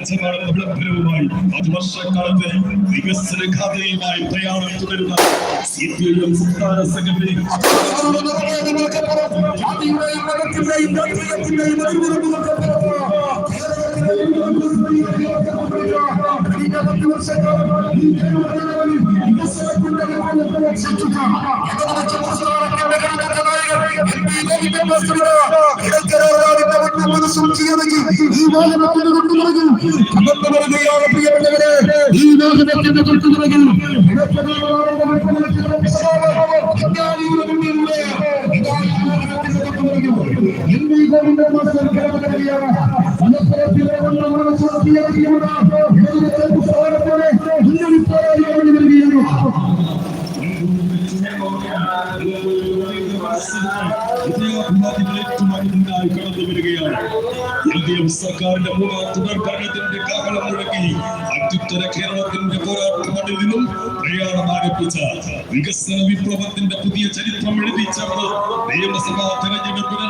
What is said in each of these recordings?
സജ്ജമാണെന്ന വിളംബരവുമായി പത്ത് വർഷക്കാലത്തെ വികസന ഘാതയുമായി പ്രയാണം തുടരുന്ന സി പി ഐ എം സംസ്ഥാന സെക്രട്ടറി ജാതിയുടെയും മതത്തിന്റെയും രാഷ്ട്രീയത്തിന്റെയും കഴിഞ്ഞ പത്ത് വർഷക്കാലം ഈ കേരളത്തിൽ വികസനത്തിന്റെ ഈ വാഹനത്തിന്റെ തൊട്ടുപിറകിൽ ഈ വാഹനത്തിന്റെ തൊട്ടുപിറകിൽ ഗോവിന്ദൻ മാസ്റ്റർ കടന്നു ഏറ്റുമാനുണ്ടായി കടന്നു വരികയാണ് എൽ സർക്കാരിന്റെ മൂന്നാം തുടർ ഭരണത്തിന്റെ കാഹളം അത്യുത്തര കേരളത്തിന്റെ പോരാട്ട മണ്ണിൽ നിന്നും പ്രയാണം വികസന വിപ്ലവത്തിന്റെ പുതിയ ചരിത്രം എഴുതി നിയമസഭാ തെരഞ്ഞെടുപ്പിന്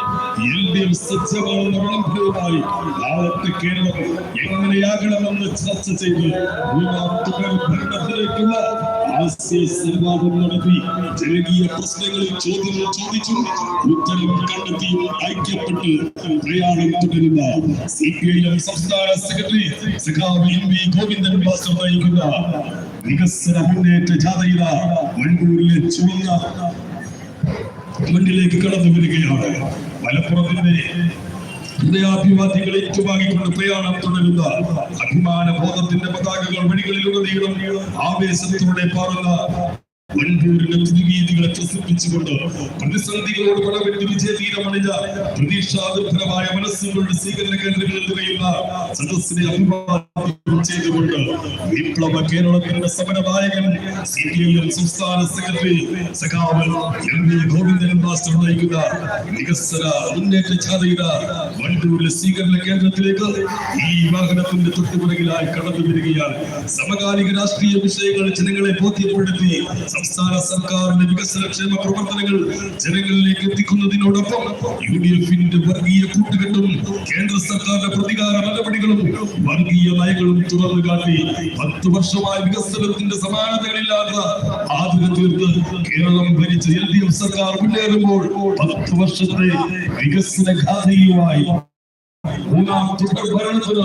എൽ ഡി എഫ് സജ്ജമാണെന്ന വിളംബരവുമായി നാളത്തെ കേരളം എങ്ങനെയാകണമെന്ന് ചർച്ച ചെയ്ത് മൂന്നാം തുടർ ഭരണത്തിലേക്കുള്ള സംവാദം നടത്തി ജനകീയ പ്രശ്നങ്ങളിൽ ചോദ്യങ്ങൾ ചോദിച്ചു ഉത്തരം കണ്ടെത്തി ഐക്യപ്പെട്ട് പ്രയാണം തുടരുന്ന സി സംസ്ഥാന സെക്രട്ടറി സഖാവ് എം വി ഗോവിന്ദൻ മാസ്റ്റർ നയിക്കുന്ന വികസന മുന്നേറ്റ ജാഥയില വണ്ടൂരിലെ ചുവന്ന മണ്ണിലേക്ക് കടന്നു വരികയാണ്. മലപ്പുറത്തിന്റെ ഹൃദയാഭിവാദികൾ ഏറ്റുവാങ്ങിക്കൊണ്ട് പ്രയാണം തുടരുന്ന അഭിമാന ബോധത്തിന്റെ പതാകകൾ വഴികളിലുടനീളം ആവേശത്തോടെ പാറുന്ന കേന്ദ്രങ്ങളിൽ സദസ്സിനെ അഭിവാദ്യം ചെയ്തുകൊണ്ട് കേരളത്തിന്റെ സംസ്ഥാന സെക്രട്ടറി എം ഗോവിന്ദൻ മാസ്റ്റർ വികസന മുന്നേറ്റ കേന്ദ്രത്തിലേക്ക് ഈ വാഹനത്തിന്റെ സമകാലിക രാഷ്ട്രീയ വിഷയങ്ങൾ ജനങ്ങളെ ബോധ്യപ്പെടുത്തി സംസ്ഥാന സർക്കാരിന്റെ വികസനക്ഷേമ പ്രവർത്തനങ്ങൾ ജനങ്ങളിലേക്ക് എത്തിക്കുന്നതിനോടൊപ്പം യു ഡി എഫിന്റെ വർഗീയ കൂട്ടുകെട്ടും കേന്ദ്ര സർക്കാരിന്റെ പ്രതികാര നടപടികളും വർഗീയ നയങ്ങളും തുറന്നു കാട്ടി പത്ത് വർഷമായി വികസനത്തിന്റെ സമാനതകളില്ലാത്ത ആധുനിക തീർത്ത് കേരളം ഭരിച്ച എൽ ഡി എഫ് സർക്കാർ മുന്നേറുമ്പോൾ പത്ത് വർഷത്തെ വികസന ഗാഥയുമായി മൂന്നാം തുടർ ഭരണത്തിന്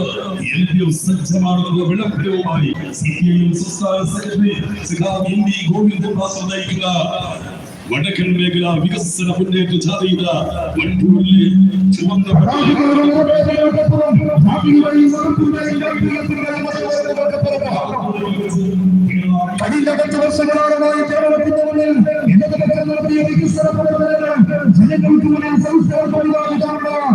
എൽ ഡി എഫ് സജ്ജമാണെന്നുള്ള വിളംബരവുമായി സി പി ഐ എം സംസ്ഥാന സെക്രട്ടറി സഖാവ് എം വി ഗോവിന്ദൻ മാസ്റ്റർ നയിക്കുന്ന വടക്കൻ മേഖല വികസന മുന്നേറ്റ ജാഥയുടെ വണ്ടൂരിലെ ചുവന്ന കഴിഞ്ഞ പത്ത് വർഷങ്ങളോളമായി കേരളത്തിന്റെ മുന്നിൽ ഇടതുപക്ഷം നടത്തിയ വികസന പ്രവർത്തനങ്ങൾ ജനങ്ങൾക്ക് മുന്നിൽ സംസ്ഥാന പരിപാടികളുണ്ട്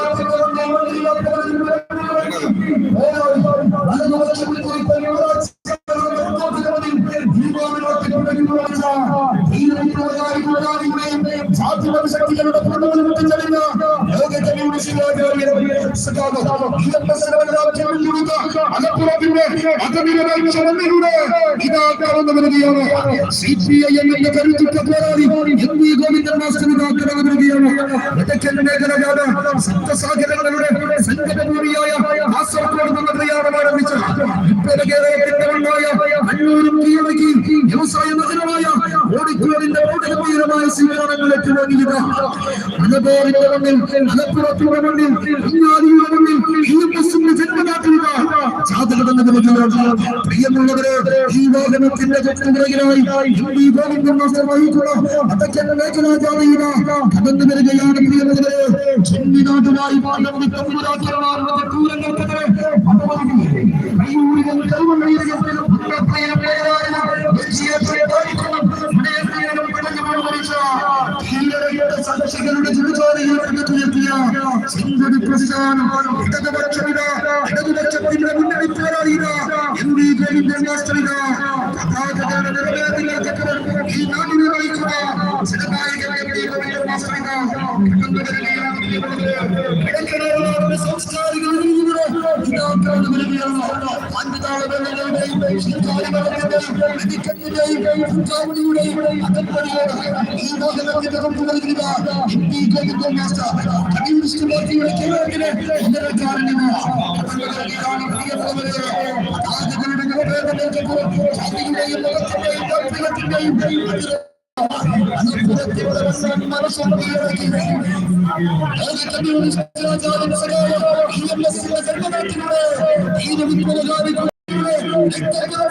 ഇടതുമലയാളത്തിന്റെ ശക്തികളുടെ പൂർണ ലോകത്തിന്റെ മലപ്പുറത്തിന്റെ മതനിരപേക്ഷ മണ്ണിലൂടെ ഇതാ കടന്നു വരികയാണ് സി പി ഐ എമ്മിന്റെ കരുത്തുറ്റ പോരാളി എം ഗോവിന്ദൻ മാസ്റ്റർ ഇതാ കടന്നു വരികയാണ് വടക്കൻ മേഖലയാണ് സപ്തസാഗരങ്ങളുടെ സംഘടനയായ കാസർഗോഡ് പ്രയാണം ആരംഭിച്ച ഓടനുമീരമായ സ്വീകരണങ്ങൾ ഏറ്റുവാങ്ങിയത് മലബാറിന്റെ മണ്ണിൽ മലപ്പുറത്തിന്റെ മണ്ണിൽ കുഞ്ഞാലിയുടെ മണ്ണിൽ ഈ ബസ്സിന്റെ ജന്മനാട്ടിലുള്ള പ്രിയമുള്ളവരെ ഈ വാഹനത്തിന്റെ തൊട്ടുപിറകിലായി ഈ ഗോവിന്ദൻ മാസ്റ്റർ വഹിക്കുന്ന അതൊക്കെ മേഖലാ ജാതയുടെ കടന്നു വരികയാണ് പ്രിയമുള്ളവരെ ചെന്നിനാട്ടുമായി പാലം തമ്പുരാക്കന്മാരുടെ ദൂരങ്ങൾക്കെതിരെ പടവലിക്കുകയും കൈയൂരികൾ കൈവണ്ണീരകം പ്രേക്ഷകരുടെ ചുടുചോരയിൽപ്പെടുത്തിയെത്തിയ സംഘടി പ്രസ്ഥാനം ഇടതുപക്ഷമിത ഇടതുപക്ഷത്തിന്റെ മുന്നണി പോരാളിത എം ഡി ഗോവിന്ദൻ മാസ്റ്ററിത പതാകയുടെ നിറവേറിലേക്ക് ഈ നാടിനെ നയിക്കുന്ന ജനനായകൻ എം ഡി ഗോവിന്ദൻ മാസ്റ്ററിത സംസ്കാരിക ഇതാക്കാതെ വരികയാണ്. വെടിക്കെട്ടിന്റെയും അകമ്പടിയോട് ഈ വാഹനത്തിന്റെ കൊണ്ടു നൽകുക M P Govindan master communist പാർട്ടിയുടെ കേരളത്തിലെ ഇന്നലക്കാരനാണ് പ്രിയപ്പെട്ടവരെ പതാകകളുടെ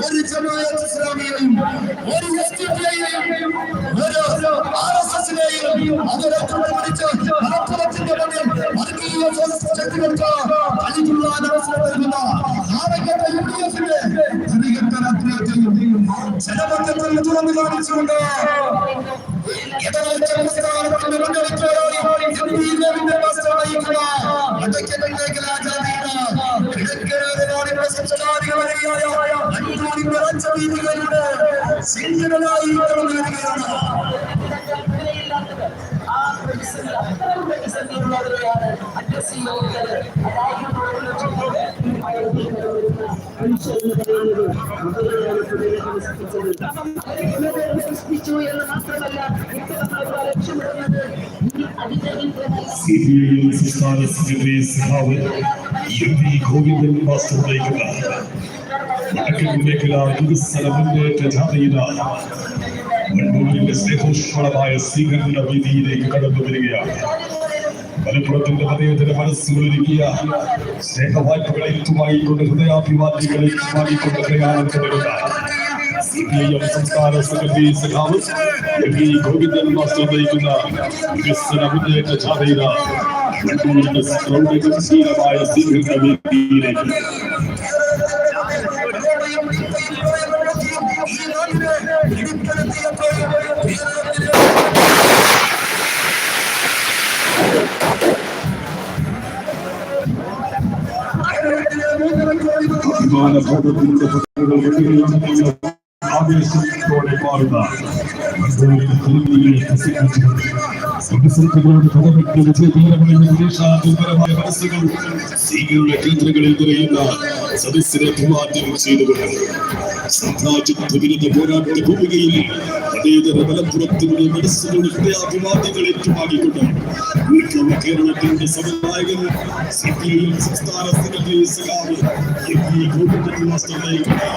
ഒരു ജമാഅത്ത് ഇസ്ലാമിയെയും ഒരു എസ് ഡി പി ഐയെയും ഒരു ആർ എസ് എസിനെയും അവരെ പിടിച്ച് മലപ്പുറത്തിന്റെ മുന്നിൽ വർഗീയ ശക്തികൾക്ക് അഴിച്ചുള്ള അവസരം നൽകുന്ന യു ഡി എഫിന്റെ ജനകെട്ട രാഷ്ട്രീയത്തെയും ജനപക്ഷത്തിൽ തുറന്നു കാണിച്ചുകൊണ്ട് ഇടതുപക്ഷ പ്രസ്ഥാനത്തിന്റെ മുന്നണിപ്പോരാളി എം പി ഗോവിന്ദൻ കിഴക്കനാടിന്റെ സംസ്കാരികളായ അന്നൂരിന്റെ രാജവീതികളുടെ സിംഗനായി കടന്നു വരികയാണ് സൃഷ്ടിച്ചു എന്ന് മാത്രമല്ല നമ്മൾ ലക്ഷ്യമിടുന്നത് സി പി ഐ സംസ്ഥാന സെക്രട്ടറി സഖാവ് എം ഗോവിന്ദൻ മാസ്റ്റർ നയിക്കുന്ന വടക്കൻ മേഖല വികസന മുന്നേറ്റ ജാഥയില മണ്ണൂരിന്റെ സ്നേഹോഷ്മളമായ സ്വീകരണ വീതിയിലേക്ക് കടന്നു വരികയാണ് മലപ്പുറത്തിന്റെ മതേതര മനസ്സുകളിരിക്കുക സ്നേഹവായ്പകളെ ഏറ്റുവാങ്ങിക്കൊണ്ട് ഹൃദയാഭിവാദികളെ ഏറ്റുവാങ്ങിക്കൊണ്ട് പ്രയാണം എം സംസ്ഥാന സെക്രട്ടറി സഖാവ് എം ഗോവിന്ദൻ മാസ്റ്റർ നയിക്കുന്ന വികസന മുന്നേറ്റ ജാഥയില മണ്ണൂരിന്റെ പ്രൗഢഗംഭീരമായ വേദിയിലേക്ക് അഭിമാനബോധത്തിന്റെ പദ്ധതികൾ വെല്ലുവിളിക്കുന്ന ആവേശത്തോടെ മാറുന്ന പ്രതിസന്ധികളുടെ പദവിക്ക് വിജയതീരങ്ങളിൽ നിരീക്ഷാതുരമായ മനസ്സുകൾ സീകളുടെ കേന്ദ്രങ്ങളിൽ നിറയുന്ന സദസ്സിനെ അഭിവാദ്യം ചെയ്തുകൊണ്ട് സാമ്രാജ്യത്വ വിരുദ്ധ പോരാട്ട ഭൂമികയിൽ അതേതര മലപ്പുറത്തിന്റെ മനസ്സുകളുടെ ഹൃദയാഭിവാദ്യങ്ങൾ ഏറ്റുവാങ്ങിക്കൊണ്ട് കേരളത്തിന്റെ സമനായകൻ സി പി ഐ സംസ്ഥാന സെക്രട്ടറി സഖാവ് എം പി ഗോവിന്ദൻ മാസ്റ്റർ നയിക്കുന്ന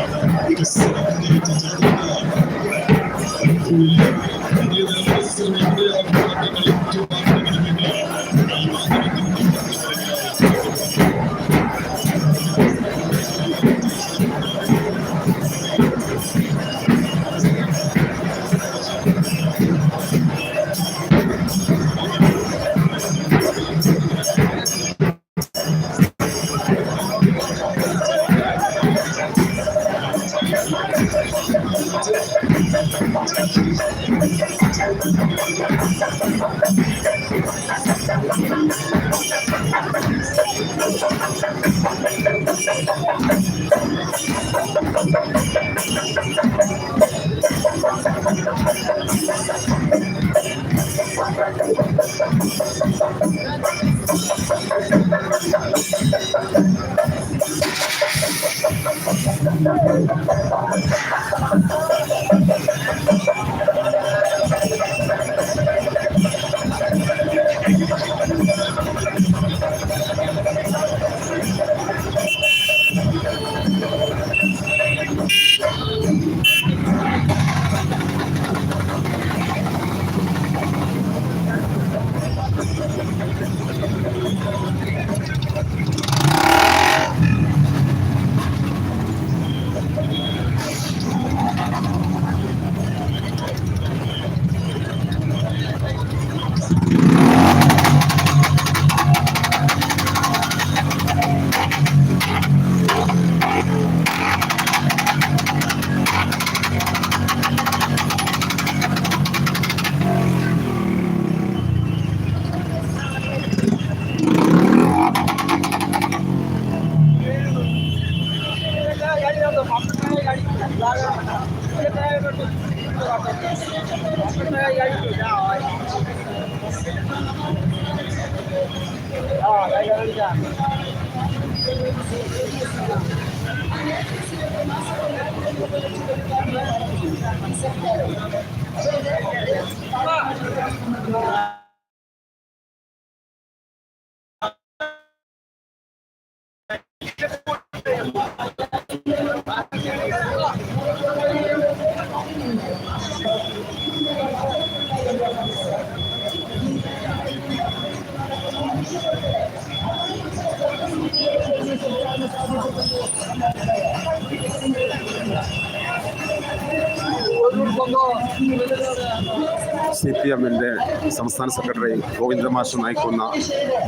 മുന്നേറ്റ ജാഥയുടെ സി പി എമ്മിന്റെ സംസ്ഥാന സെക്രട്ടറി ഗോവിന്ദമാഷ് നയിക്കുന്ന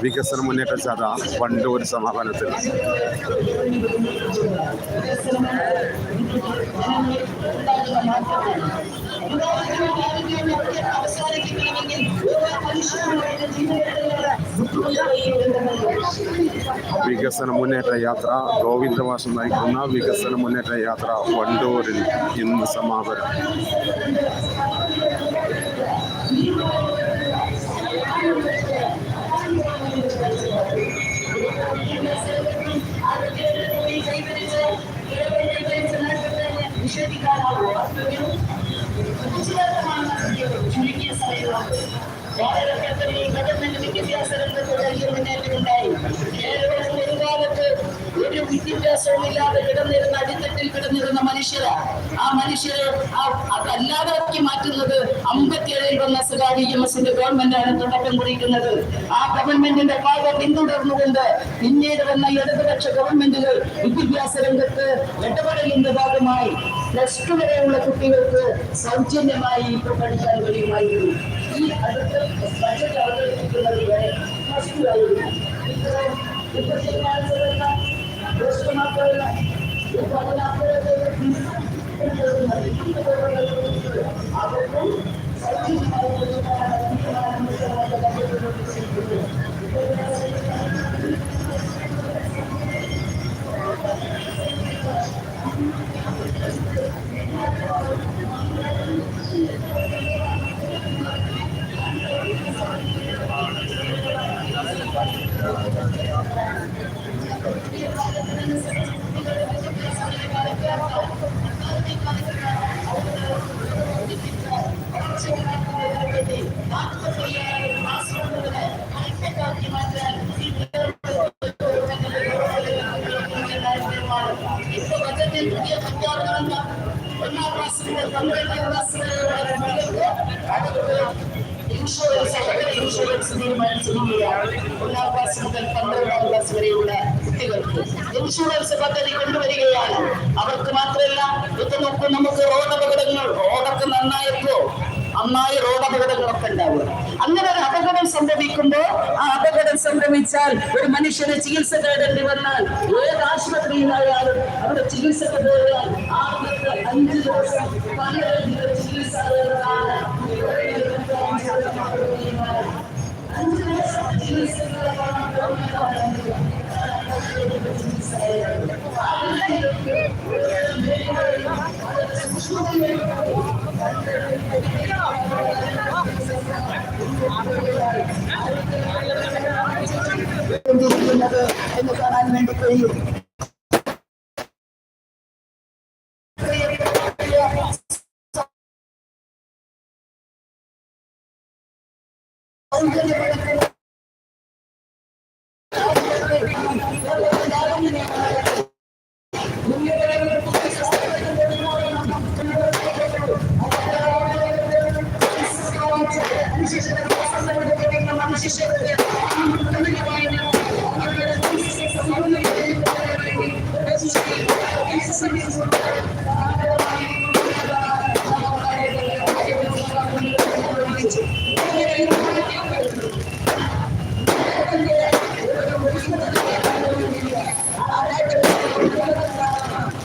വികസന മുന്നേറ്റ ജാഥ വണ്ടൂർ സമാപനത്തിൽ. സമാധാനത്തിൽ വികസന മുന്നേറ്റ യാത്ര ഗോവിന്ദവാസം നയിക്കുന്ന വികസന മുന്നേറ്റ യാത്ര വണ്ടൂരിൽ ഇന്ന് സമാപനം. മനുഷ്യരെ അല്ലാതാക്കി മാറ്റുന്നത് അമ്പത്തിയേഴിൽ വന്ന സ്വകാര്യ എം എസിന്റെ ഗവൺമെന്റാണ് തുടക്കം കുറിക്കുന്നത്. ആ ഗവൺമെന്റിന്റെ പാത പിന്തുടർന്നുകൊണ്ട് പിന്നീട് വന്ന ഇടതുപക്ഷ ഗവൺമെന്റുകൾ വിദ്യാഭ്യാസ രംഗത്ത് ഇടപെടലിന്റെ ഭാഗമായി പ്ലസ് ടു വരെയുള്ള കുട്ടികൾക്ക് സൗജന്യമായി ഇപ്പോൾ പഠിക്കാൻ കഴിയുമായിരുന്നു. ഈ അടുത്ത അവതരിപ്പിക്കുന്നത് വരെ പ്ലസ് ടു ആയിരുന്നു. അതിനപ്പുറത്തെ আমরা നന്നായി റോഡ് അപകടങ്ങളൊക്കെ ഉണ്ടാവുക. അങ്ങനെ ഒരു അപകടം സംഭവിക്കുമ്പോൾ ആ അപകടം സംഭവിച്ചാൽ ഒരു മനുഷ്യന് ചികിത്സ തേടേണ്ടി വന്നാൽ ഏത് ആശുപത്രിയിലായാലും അവിടെ ചികിത്സക്ക് പോയാൽ ആദ്യത്തെ അഞ്ച് ദിവസം പലതരം ചികിത്സ അഞ്ച് ദിവസം ചികിത്സക്കുള്ള കൊണ്ടിരിക്കുന്നത് എന്ന് കാണാൻ വേണ്ടി കഴിയും